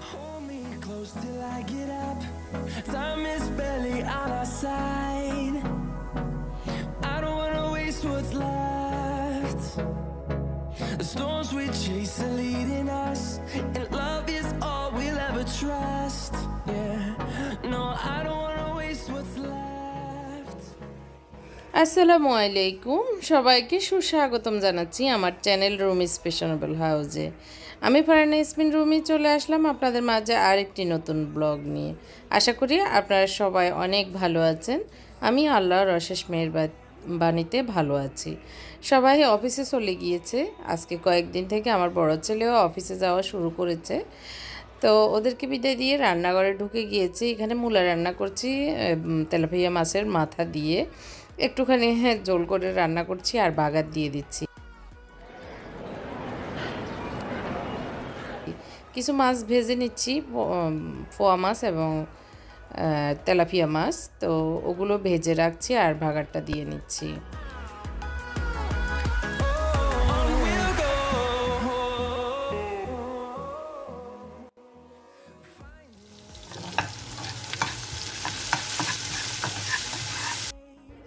Hold me close till I get up. Time is barely on our side. I don't wanna waste what's left. The storms we chase are leading us, and love is all we'll ever trust. Yeah, no, I don't wanna waste what's left. আসসালামু আলাইকুম সবাইকে সুস্বাগতম জানাচ্ছি আমার channel Rumi স্পেশনেবল হাউজে আমি ফারানা ইসমিন রুমি চলে আসলাম আপনাদের মাঝে আরেকটি নতুন ব্লগ নিয়ে। আশা করি আপনারা সবাই অনেক ভালো আছেন। আমি আল্লাহর অশেষ মেয়ের বাণীতে ভালো আছি। সবাই অফিসে চলে গিয়েছে। আজকে কয়েকদিন থেকে আমার বড় ছেলেও অফিসে যাওয়া শুরু করেছে। তো ওদেরকে বিদায় দিয়ে রান্নাঘরে ঢুকে গিয়েছি। এখানে মূলা রান্না করছি তেলাপিয়া মাছের মাথা দিয়ে। একটুখানি হ্যাঁ জোল করে রান্না করছি আর বাগার দিয়ে দিচ্ছি। কিছু মাছ ভেজে নিচ্ছি ফোয়া মাছ এবং তেলাপিয়া মাছ। তো ওগুলো ভেজে রাখছি আর ভাগারটা দিয়ে নিচ্ছি।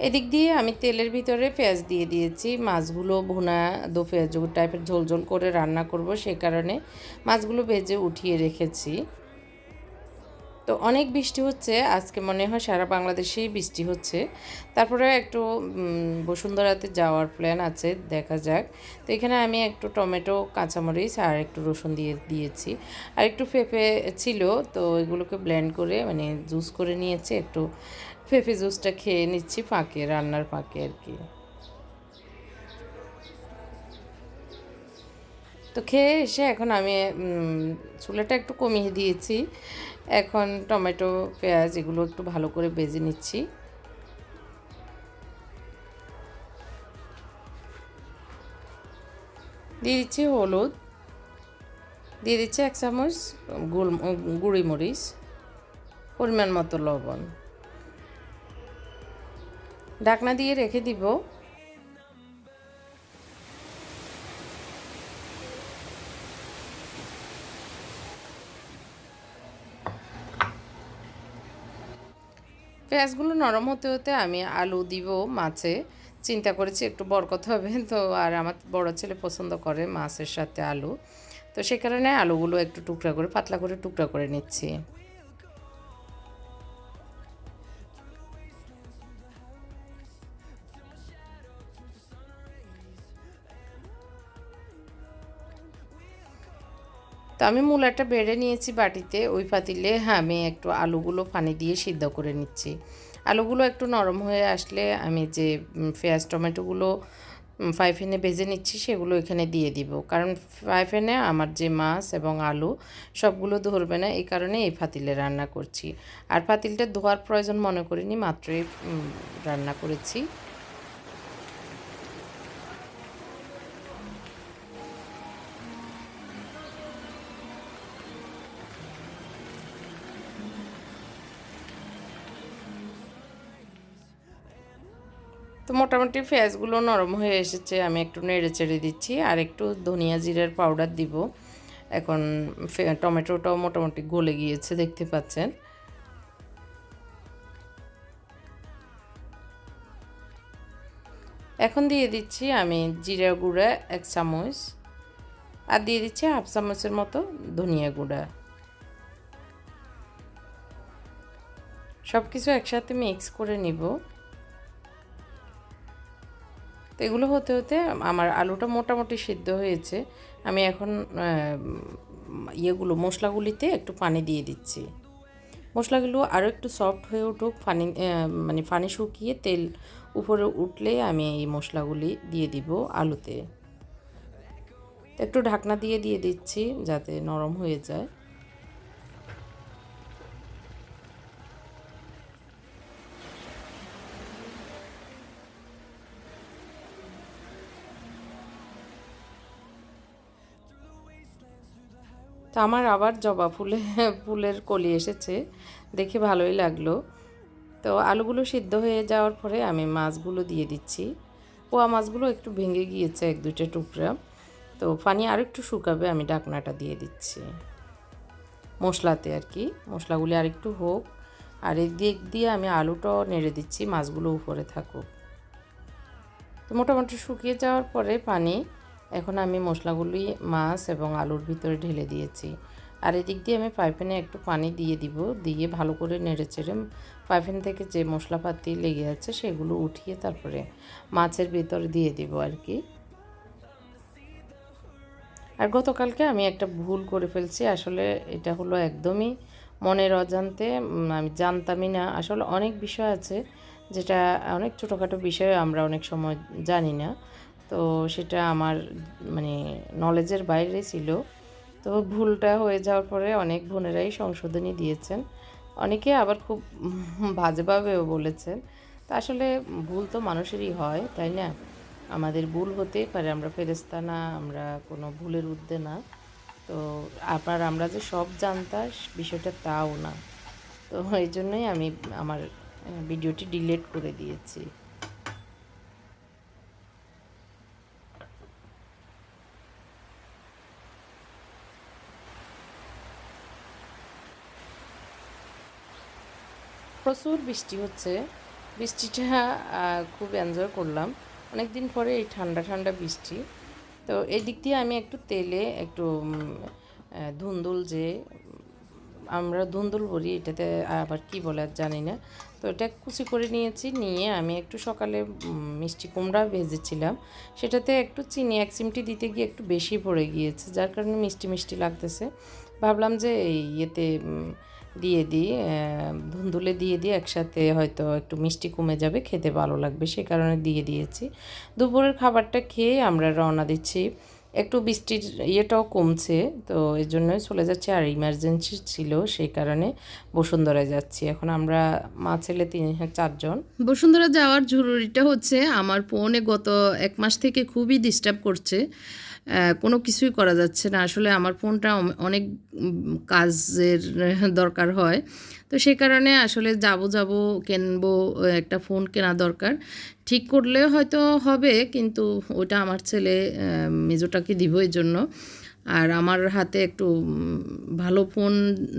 এদিক দিয়ে আমি তেলের ভিতরে পেঁয়াজ দিয়ে দিয়েছি। মাছগুলো ভুনা দো পেঁয়াজ টাইপের ঝোল ঝোল করে রান্না করব সেই কারণে মাছগুলো ভেজে উঠিয়ে রেখেছি। তো অনেক বৃষ্টি হচ্ছে, আজকে মনে হয় সারা বাংলাদেশেই বৃষ্টি হচ্ছে। তারপরে একটু বসুন্ধরাতে যাওয়ার প্ল্যান আছে, দেখা যাক। তো এখানে আমি একটু টমেটো, কাঁচামরিচ আর একটু রসুন দিয়ে দিয়েছি। আর একটু পেঁপে ছিল, তো এগুলোকে ব্লেন্ড করে মানে জুস করে নিয়েছি, একটু পেঁপে জুসটা খেয়ে নিচ্ছি ফাঁকে, রান্নার ফাঁকে আর কি। তো খেয়ে এসে এখন আমি চুলাটা একটু কমিয়ে দিয়েছি। এখন টমেটো, পেঁয়াজ এগুলো একটু ভালো করে বেজে নিচ্ছি। দিয়ে দিচ্ছি হলুদ। দিয়ে দিচ্ছি এক চামচ গুল, গুঁড়ি মরিচ, পরিমাণ মতো লবণ। ঢাকনা দিয়ে রেখে দিব। পেঁয়াজগুলো নরম হতে হতে আমি আলু দিব মাছে। চিন্তা করেছি একটু বরকত হবে, তো আর আমার বড় ছেলে পছন্দ করে মাছের সাথে আলু। তো সে কারণে আলুগুলো একটু টুকরা করে, পাতলা করে টুকরা করে নিচ্ছি। তো আমি মূলাটা বেড়ে নিয়েছি বাটিতে, ওই পাতিলে আমি একটু আলুগুলো পানি দিয়ে সিদ্ধ করে নিচ্ছি। আলুগুলো একটু নরম হয়ে আসলে আমি যে পেঁয়াজ, টমেটোগুলো ফ্রাইফ্যানে ভেজে নিচ্ছি, সেগুলো এখানে দিয়ে দিব। কারণ ফ্রাইফ্যানে আমার যে মাছ এবং আলু, সবগুলো ধরবে না, এই কারণে এই পাতিলে রান্না করছি। আর পাতিলটা ধোয়ার প্রয়োজন মনে করিনি, মাত্রই রান্না করেছি। তো মোটামুটি পেঁয়াজগুলো নরম হয়ে এসেছে, আমি একটু নেড়ে চেড়ে দিচ্ছি আর একটু ধনিয়া জিরার পাউডার দিব। এখন টমেটোটাও মোটামুটি গলে গিয়েছে, দেখতে পাচ্ছেন। এখন দিয়ে দিচ্ছি আমি জিরা গুঁড়া এক চামচ আর দিয়ে দিচ্ছি হাফ চামচের মতো ধনিয়া গুঁড়া। সব কিছু একসাথে মিক্স করে নিব। তো এগুলো হতে হতে আমার আলুটা মোটামুটি সিদ্ধ হয়েছে। আমি এখন ইয়েগুলো মশলাগুলিতে একটু পানি দিয়ে দিচ্ছি। মশলাগুলো আরও একটু সফট হয়ে উঠুক আহ, মানে পানি শুকিয়ে তেল উপরে উঠলে আমি এই মশলাগুলি দিয়ে দিব আলুতে। একটু ঢাকনা দিয়ে দিয়ে দিচ্ছি যাতে নরম হয়ে যায়। তো আমার আবার জবা ফুলে, ফুলের কলি এসেছে। দেখে ভালোই লাগল। তো আলুগুলো সিদ্ধ হয়ে যাওয়ার পরে আমি মাছগুলো দিয়ে দিচ্ছি। পোয়া মাছগুলো একটু ভেঙে গিয়েছে এক দুইটা টুকরা। তো পানি আর একটু শুকাবে, আমি ডাকনাটা দিয়ে দিচ্ছি। মশলাতে আর কি, মশলাগুলি আর একটু হোক। আর দিক দিয়ে আমি আলুটাও নেড়ে দিচ্ছি, মাছগুলো উপরে থাকুক। তো মোটামুটি শুকিয়ে যাওয়ার পরে পানি এখন আমি মশলাগুলি, মাছ এবং আলুর ভিতরে ঢেলে দিয়েছি। আর এদিক দিয়ে আমি পাইপেনে একটু পানি দিয়ে দিব, দিয়ে ভালো করে নেড়ে চেড়ে পাইপেন থেকে যে মশলাপাতি লেগে আছে সেগুলো উঠিয়ে তারপরে মাছের ভিতরে দিয়ে দিব আর কি। আর গতকালকে আমি একটা ভুল করে ফেলছি, আসলে এটা হলো একদমই মনের অজান্তে আমি জানতামই না। আসলে অনেক বিষয় আছে যেটা, অনেক ছোটোখাটো বিষয় আমরা অনেক সময় জানি না। তো সেটা আমার মানে নলেজের বাইরে ছিল। তো ভুলটা হয়ে যাওয়ার পরে অনেক বোনেরাই সংশোধনী দিয়েছেন। অনেকে আবার খুব বাজেভাবেও বলেছেন। তা আসলে ভুল তো মানুষেরই হয়, তাই না? আমাদের ভুল হতেই পারে, আমরা ফেরেস্তা না, আমরা কোনো ভুলের ঊর্ধ্বে না। তো আবার আমরা যে সব জানতাম, বিষয়টা তাও না। তো এই জন্যই আমি আমার ভিডিওটি ডিলিট করে দিয়েছি। প্রচুর বৃষ্টি হচ্ছে। বৃষ্টিটা খুব এনজয় করলাম। অনেক দিন পরে এই ঠান্ডা ঠান্ডা বৃষ্টি। তো এই দিক দিয়ে আমি একটু তেলে একটু ধুন্দুল যে, আমরা ধুন্দুল বলি, এটাতে আবার কি বলে জানি না। তো এটা কুচি করে নিয়েছি, নিয়ে আমি একটু সকালে মিষ্টি কুমড়া ভেজেছিলাম। সেটাতে একটু চিনি, এক চিমটি দিতে গিয়ে একটু বেশি পড়ে গিয়েছে, যার কারণে মিষ্টি মিষ্টি লাগতেছে। ভাবলাম যে এই ইয়েতে দিয়ে দিই ধুন্দুলে দিয়ে দিয়ে একসাথে হয়তো একটু মিষ্টি কমে যাবে, খেতে ভালো লাগবে, সে কারণে দিয়ে দিয়েছি। দুপুরের খাবারটা খেয়ে আমরা রওনা দিচ্ছি। একটু বৃষ্টির ইয়েটাও কমছে, তো এই জন্যই চলে যাচ্ছে, আর ইমার্জেন্সি ছিল সেই কারণে বসুন্ধরায় যাচ্ছি। এখন আমরা, মা ছেলে তিন, চারজন। বসুন্ধরা যাওয়ার জরুরিটা হচ্ছে, আমার ফোনে গত এক মাস থেকে খুবই ডিস্টার্ব করছে। কোনো কিছুই করা যাচ্ছে না। আসলে আমার ফোনটা অনেক কাজের দরকার হয়। তো সেই কারণে আসলে যাব যাব, কিনবো একটা ফোন কেনা দরকার। ঠিক করলে হয়তো হবে, কিন্তু ওটা আমার ছেলে মেজোটাকে দিব এর জন্য আর আমার হাতে একটু ভালো ফোন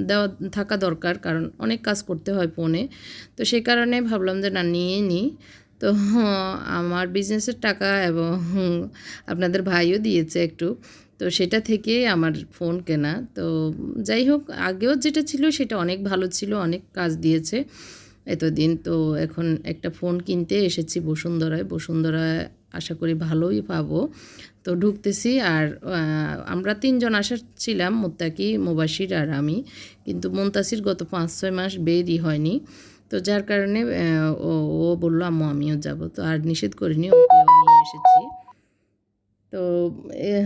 দেওয়া থাকা দরকার, কারণ অনেক কাজ করতে হয় ফোনে। তো সেই কারণে ভাবলাম যে, না নিয়ে নিই তো আমার বিজনেসের টাকা এবং আপনাদের ভাইও দিয়েছে একটু। তো সেটা থেকে আমার ফোন কেনা। তো যাই হোক, আগেও যেটা ছিল সেটা অনেক ভালো ছিল, অনেক কাজ দিয়েছে এতদিন। তো এখন একটা ফোন কিনতে এসেছি বসুন্ধরায়। বসুন্ধরায় আশা করি ভালোই পাবো। তো ঢুকতেছি আর আমরা তিনজন আসার ছিলাম, মোত্তাকি মুবাসির আর আমি। কিন্তু মুন্তাসির গত পাঁচ ছয় মাস বেরই হয়নি। তো যার কারণে ও ও বলল, আম্মু, আমিও যাব। তো আর নিষেধ করিনি ওকেও নিয়ে এসেছি। তো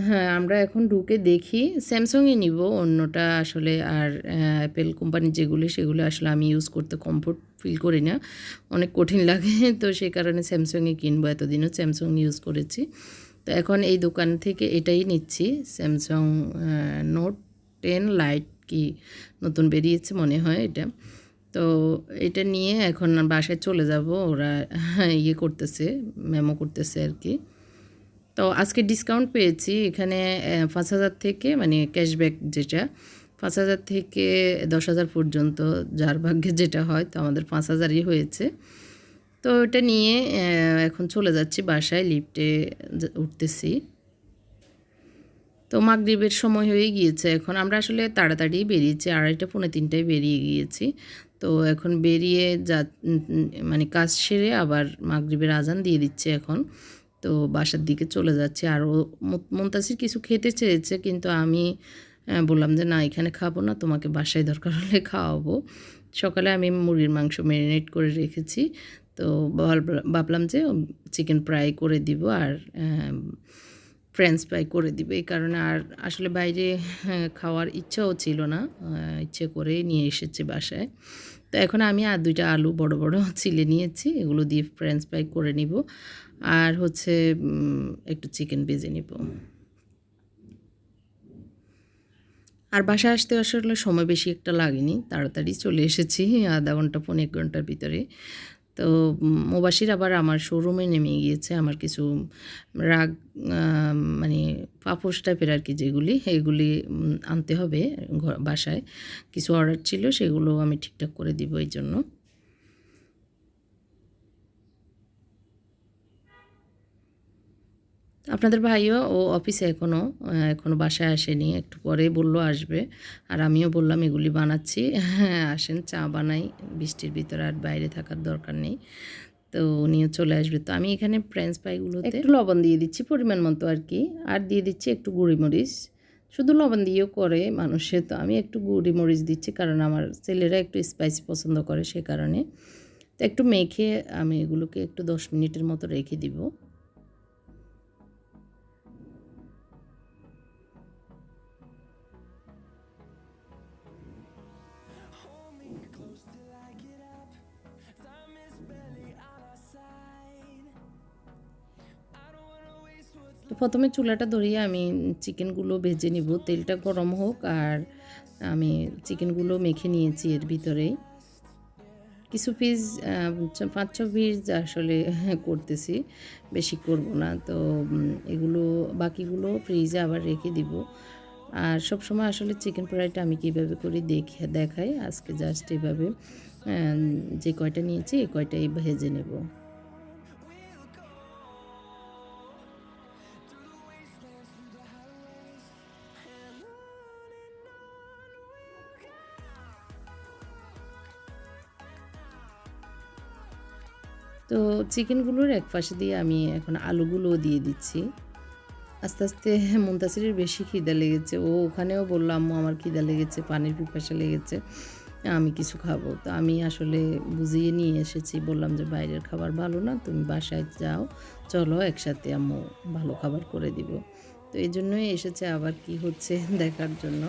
হ্যাঁ আমরা এখন ঢুকে দেখি স্যামসংই নিব অন্যটা আসলে, আর অ্যাপেল কোম্পানির যেগুলি, সেগুলো আসলে আমি ইউজ করতে কমফোর্ট ফিল করি না, অনেক কঠিন লাগে। তো সেই কারণে স্যামসংই কিনবো, এতদিনও স্যামসং ইউজ করেছি। তো এখন এই দোকান থেকে এটাই নিচ্ছি স্যামসং নোট টেন লাইট কি নতুন বেরিয়েছে মনে হয় এটা। তো এটা নিয়ে এখন বাসায় চলে যাব। ওরা ইয়ে করতেছে মেমো করতেছে আর কি। তো আজকে ডিসকাউন্ট পেয়েছি। এখানে পাঁচ হাজার থেকে মানে ক্যাশব্যাক যেটা, পাঁচ হাজার থেকে দশ হাজার পর্যন্ত যার ভাগ্যে যেটা হয়, তো আমাদের পাঁচ হাজারই হয়েছে। তো ওটা নিয়ে এখন চলে যাচ্ছি বাসায় লিফটে উঠতেছি। তো মাগরিবের সময় হয়ে গিয়েছে এখন। আমরা আসলে তাড়াতাড়ি বেরিয়েছি, আড়াইটা, পৌনে তিনটায় বেরিয়ে গিয়েছি। তো এখন বেরিয়ে যা মানে কাজ সেরে আবার মাগরিবের আজান দিয়ে দিচ্ছে এখন। তো বাসার দিকে চলে যাচ্ছে। আর ও মুনতাসির কিছু খেতে চেয়েছে, কিন্তু আমি বললাম যে না, এখানে খাব না, তোমাকে বাসায় দরকার হলে খাওয়াবো। সকালে আমি মুরগির মাংস ম্যারিনেট করে রেখেছি। তো ভাব- ভাবলাম যে চিকেন ফ্রাই করে দিব। আর ফ্রেঞ্চ ফ্রাই করে দিবে। এই কারণে আর আসলে বাইরে হ্যাঁ, খাওয়ার ইচ্ছাও ছিল না। ইচ্ছে করে নিয়ে এসেছে বাসায়। তো এখন আমি আর দুইটা আলু বড় বড় ছিলে নিয়েছি। এগুলো দিয়ে ফ্রেঞ্চ ফ্রাই করে নিব। আর হচ্ছে একটু চিকেন ভেজে নিব। আর বাসায় আসতে আসলে সময় বেশি একটা লাগেনি। তাড়াতাড়ি চলে এসেছি আধা ঘণ্টা পনেরো ঘণ্টার ভিতরে। তো মোবাসির আবার আমার শোরুমে নেমে গিয়েছে, আমার কিছু রাগ মানে পাপোশ টাইপের আর কি যেগুলি, এগুলি আনতে হবে বাসায়। কিছু অর্ডার ছিল, সেগুলো আমি ঠিকঠাক করে দিব এই জন্য আপনাদের ভাইও ও অফিসে এখনও এখনও বাসায় আসেনি, একটু পরে বলল আসবে। আর আমিও বললাম, এগুলি বানাচ্ছি। হ্যাঁ আসেন, চা বানাই, বৃষ্টির ভিতরে আর বাইরে থাকার দরকার নেই। তো উনিও চলে আসবে। তো আমি এখানে ফ্রেঞ্চ ফ্রাইগুলোতে একটু লবণ দিয়ে দিচ্ছি পরিমাণ মতো আর কি। আর দিয়ে দিচ্ছি একটু গুঁড়িমরিচ শুধু লবণ দিয়েও করে মানুষে, তো আমি একটু গুঁড়িমরিচ দিচ্ছি কারণ আমার ছেলেরা একটু স্পাইসি পছন্দ করে সে কারণে। তো একটু মেখে আমি এগুলোকে একটু দশ মিনিটের মতো রেখে দিব। তো প্রথমে চুলাটা ধরিয়ে আমি চিকেনগুলো ভেজে নিব। তেলটা গরম হোক আর আমি চিকেনগুলো মেখে নিয়েছি এর ভিতরেই। কিছু পিস পাঁচ, ছ পিস আসলে করতেছি, বেশি করব না। তো এগুলো, বাকিগুলো ফ্রিজে আবার রেখে দিব। আর সব সময় আসলে চিকেন ফ্রাইটা আমি কীভাবে করি দেখে, দেখাই। আজকে জাস্ট এভাবে যে কয়টা নিয়েছি এই কয়টাই ভেজে নেব। তো চিকেনগুলোর এক পাশে দিয়ে আমি এখন আলুগুলোও দিয়ে দিচ্ছি। আস্তে আস্তে মুন্তাসিরের বেশি খিদা লেগেছে। ও ওখানেও বলল, আম্মু, আমার খিদা লেগেছে, পানির পিপাসা লেগেছে, আমি কিছু খাব। তো আমি আসলে বুঝিয়ে নিয়ে এসেছি, বললাম যে, বাইরের খাবার ভালো না, তুমি বাসায় যাও, চলো একসাথে, আম্মু, ভালো খাবার করে দিব। তো এই জন্যই এসেছে আবার কি হচ্ছে দেখার জন্য।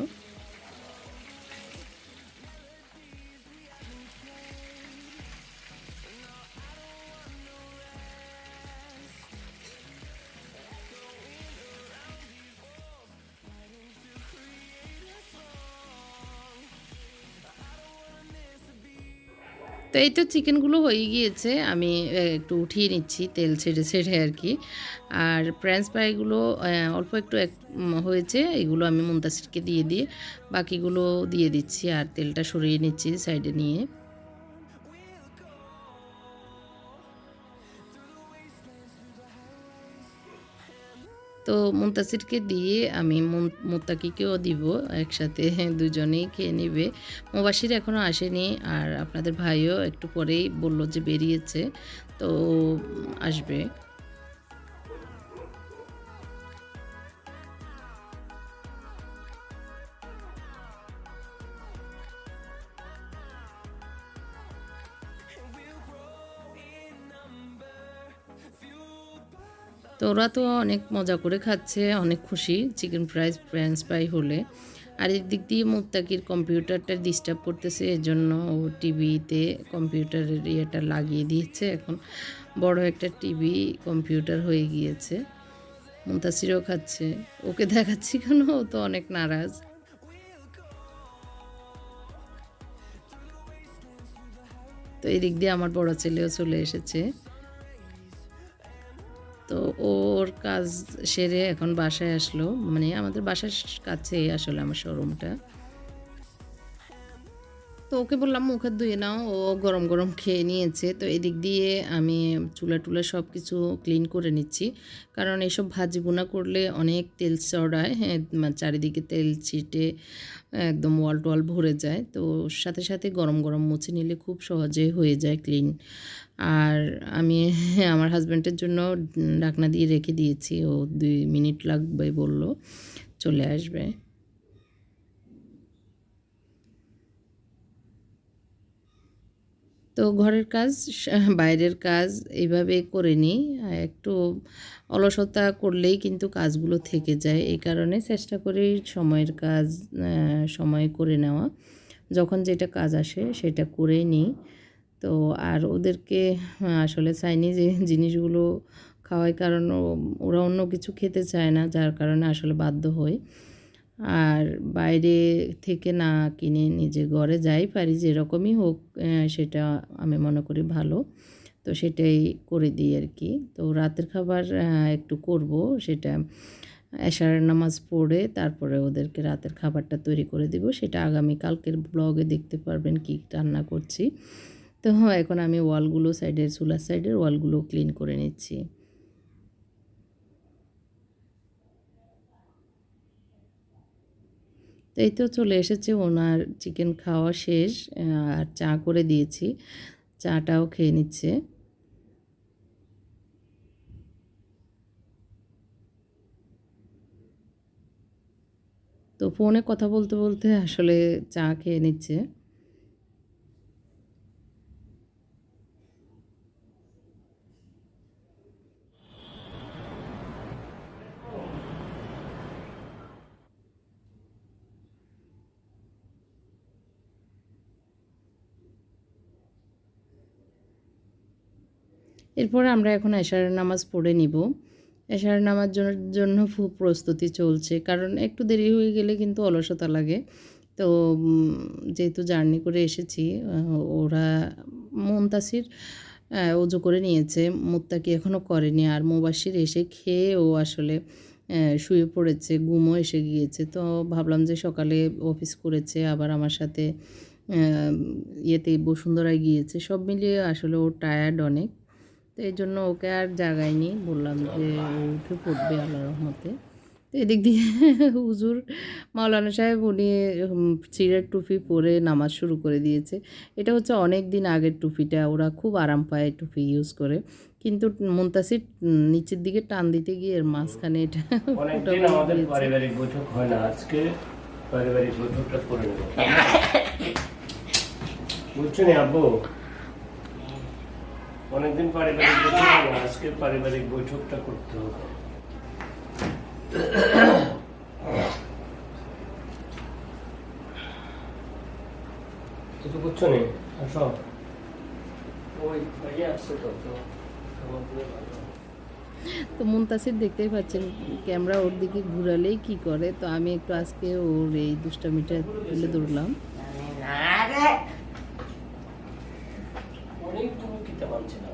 এই তো চিকেনগুলো হয়ে গিয়েছে। আমি একটু উঠিয়ে নিচ্ছি তেল ছেড়ে ছেড়ে আর কি। আর ফ্রেঞ্চ ফ্রাইগুলো অল্প একটু এক হয়েছে, এগুলো আমি মুন্তাসিরকে দিয়ে দিয়ে বাকিগুলো দিয়ে দিচ্ছি আর তেলটা সরিয়ে নিচ্ছি সাইডে নিয়ে। তো মুন্তাসিরকে দিয়ে আমি মুতাকিকেও দিব একসাথে, দুজনেই খেয়ে নেবে। মোবাসির এখনও আসেনি আর আপনাদের ভাইও একটু পরেই বলল যে বেরিয়েছে, তো আসবে। তো ওরা তো অনেক মজা করে খাচ্ছে, অনেক খুশি। চিকেন ফ্রাইস ফ্রেঞ্চ ফ্রাই হলে। আর দিক দিয়ে মুত্তাকির কম্পিউটারটা ডিস্টার্ব করতেছে এর জন্য ও টিভিতে কম্পিউটারের ইয়েটা লাগিয়ে দিয়েছে। এখন বড় একটা টিভি কম্পিউটার হয়ে গিয়েছে। মুন্তাসিরও খাচ্ছে। ওকে দেখাচ্ছি কেন? ও তো অনেক নারাজ। তো এই দিক দিয়ে আমার বড় ছেলেও চলে এসেছে। তো ওর কাজ সেরে এখন বাসায় আসলো। মানে আমাদের বাসার কাছে আসলে আমার শোরুমটা তো ওকে বললাম, মুখে ধুয়ে নাও, ও গরম গরম খেয়ে নিয়েছে। তো এদিক দিয়ে আমি চুলা টুলা সব কিছু ক্লিন করে নিচ্ছি। কারণ এসব ভাজি বোনা করলে অনেক তেল চড়ায় হ্যাঁ চারিদিকে তেল ছিটে একদম ওয়াল টোয়াল ভরে যায়। তো সাথে সাথে গরম গরম মুছে নিলে খুব সহজে হয়ে যায় ক্লিন। আর আমি আমার হাজব্যান্ডের জন্য ঢাকনা দিয়ে রেখে দিয়েছি। ও দুই মিনিট লাগবে বলল, চলে আসবে। তো ঘরের কাজ বাইরের কাজ এইভাবে করে নিই। একটু অলসতা করলেই কিন্তু কাজগুলো থেকে যায়। এই কারণে চেষ্টা করি সময়ের কাজ সময়ে করে নেওয়া। যখন যেটা কাজ আসে সেটা করেই নিই। তো আর ওদেরকে আসলে চাইনি যে জিনিসগুলো খাওয়াই, কারণ ওরা অন্য কিছু খেতে চায় না, যার কারণে আসলে বাধ্য হই। আর বাইরে থেকে না কিনে নিজে ঘরে যাই পারি, যেরকমই হোক সেটা আমি মনে করি ভালো। তো সেটাই করে দিই আর কি। তো রাতের খাবার একটু করব, সেটা এশার নামাজ পড়ে তারপরে ওদেরকে রাতের খাবারটা তৈরি করে দিব। সেটা আগামী কালকের ব্লগে দেখতে পারবেন কি রান্না করছি। তো এখন আমি ওয়ালগুলো সাইডের, চুলার সাইডের ওয়ালগুলো ক্লিন করে নিচ্ছি। তো এই তো চলে এসেছে ওনার চিকেন খাওয়া শেষ আর চা করে দিয়েছি। চাটাও খেয়ে নিচ্ছে। তো ফোনে কথা বলতে বলতে আসলে চা খেয়ে নিচ্ছে। এরপর আমরা এখন এশারের নামাজ পড়ে নিব। এশারের নামাজ জন্য- খুব প্রস্তুতি চলছে কারণ একটু দেরি হয়ে গেলে কিন্তু অলসতা লাগে। তো যেহেতু জার্নি করে এসেছি ওরা মুনতাসির আহ, অজু করে নিয়েছে মুত্তাকি এখনও করেনি আর মুবাসির এসে খেয়ে ও আসলে শুয়ে পড়েছে ঘুমও এসে গিয়েছে। তো ভাবলাম যে সকালে অফিস করেছে আবার আমার সাথে ইয়েতে বসুন্ধরায় গিয়েছে সব মিলিয়ে আসলে ও টায়ার্ড অনেক। তো এই জন্য ওকে আর জাগাইনি বললাম যে উঠে পড়বে আল্লাহ রহমতে। তো এদিক দিয়ে হুজুর মাওলানা সাহেব উনি চিড়ের টুপি পরে নামাজ শুরু করে দিয়েছে। এটা হচ্ছে অনেক দিন আগের টুপিটা ওরা খুব আরাম পায় টুপি ইউজ করে। কিন্তু মুন্তাসির নিচের দিকে টান দিতে গিয়ে এর মাঝখানে এটা অনেকদিন আমাদের পারিবারিক বৈঠক হয় না। আজকে পারিবারিক বৈঠকটা করে নেব। বুঝছ নি আব্বু? অনেকদিন পারিবারিক বৈঠক আজকে পারিবারিক বৈঠকটা করতে হবে। কিছু করছ নি? আসো। ওই ভাইয়া আসছে তো তো মুনতাসির দেখতেই পাচ্ছেন ক্যামেরা ওর দিকে ঘুরালেই কি করে তো আমি একটু আজকে ওর এই দুষ্টামিটা তুলে ধরলাম অনেক তুমি কিতে মানছে না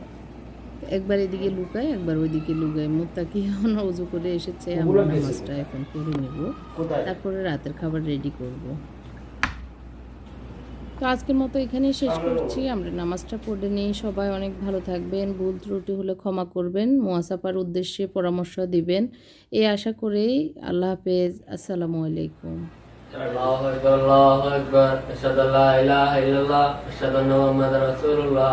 একবার এদিকে লুকায় একবার ওইদিকে লুকায় মুত্তাকি এখন অজু করে এসেছে ওগুলো আমরা খেয়েছে নামাজটা এখন পড়ে নেব কোথায় তারপরে রাতের খাবার রেডি করব তো আজকের মতো এখানেই শেষ করছি আমরা নামাজটা পড়ে নিই সবাই অনেক ভালো থাকবেন ভুল ত্রুটি হলে ক্ষমা করবেন মুয়াসাফার উদ্দেশ্যে পরামর্শ দিবেন এই আশা করেই আল্লাহ হাফেজ আসসালামু আলাইকুম الله أكبر الله أكبر أشهد أن لا إله إلا الله أشهد أن محمدا رسول الله